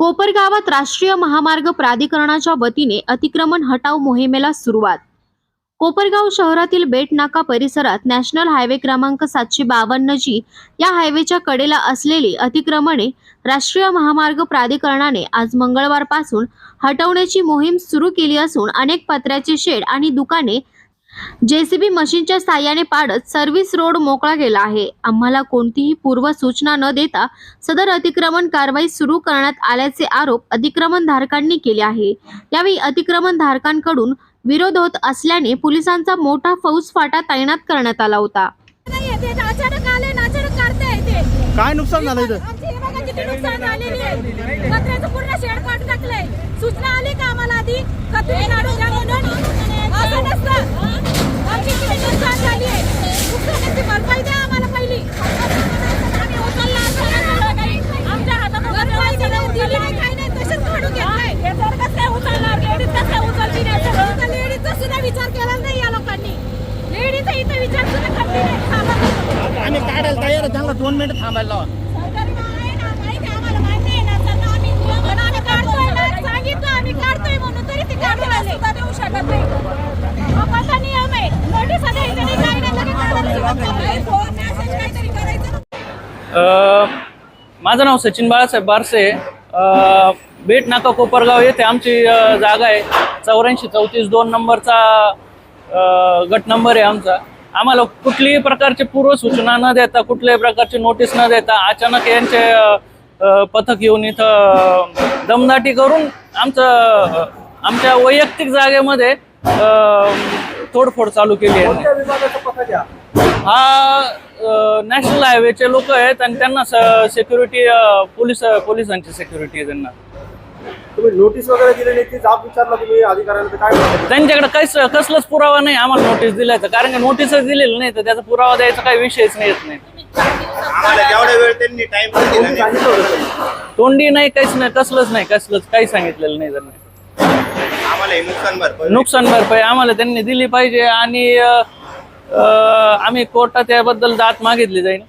कोपरगावात राष्ट्रीय महामार्ग प्राधिकरणाच्या वतीने अतिक्रमण हटाव मोहिमेला सुरुवात. कोपरगाव शहरातील बेटनाका परिसरात नॅशनल हायवे क्रमांक सातशे बावन्न जी या हायवेच्या कडेला असलेली अतिक्रमणे राष्ट्रीय महामार्ग प्राधिकरणाने आज मंगळवारपासून हटवण्याची मोहीम सुरू केली असून अनेक पत्र्याचे शेड आणि दुकाने जेसीबी मशीनच्या साह्याने पाडत सर्व्हिस रोड मोकळा केला आहे. आम्हाला कोणतीही पूर्व सूचना न देता सदर अतिक्रमण कारवाई सुरू करण्यात आल्याचे आरोप अतिक्रमण धारकांनी केले आहे. यावेळी अतिक्रमण धारकांकडून विरोध होत असल्याने पोलिसांचा मोठा फौजफाटा तैनात करण्यात आला होता. काय नुकसान झालं काहीतरी करायचं. अ, माझं नाव सचिन बाळासाहेब बारसे अ, बेट नाका कोपरगाव येथे आमची जागा आहे चौऱ्याऐंशी चौतीस दोन नंबरचा गट नंबर आहे आमचा आम्हाला कुठलीही प्रकारची पूर्वसूचना न देता कुठल्याही प्रकारची नोटीस न देता अचानक यांचे पथक येऊन इथं दमदाटी करून आमचं आमच्या वैयक्तिक जागेमध्ये तोडफोड चालू केली आहे. हा? नॅशनल हायवेचे लोक आहेत आणि त्यांना सिक्युरिटी पोलीस पोलिसांची सिक्युरिटी आहे त्यांना. तुम्ही नोटीस वगैरे दिली नाही ती जाब विचारला तुम्ही अधिकाऱ्यांना तर काय म्हणतात? त्यांच्याकडे काहीच कसलाच पुरावा नाही आम्हाला नोटीस दिल्याचा. कारण की नोटीसच दिलेलं नाही तर त्याचा पुरावा द्यायचा काही विषयच नाही येत नाही. आम्हाला जेवढा वेळ त्यांनी टाइम पण दिला नाही. सांगितलं होतं काही. तोंडी नाही काहीच नाही कसलंच नाही कसलंच काही सांगितलेलं नाही त्यांनी. आम्हाला हे नुकसान भरपाई नुकसान भरपाई आम्हाला त्यांनी दिली पाहिजे आणि अं, अं, आम्ही कोर्टात याबद्दल दात मागितली जाईल.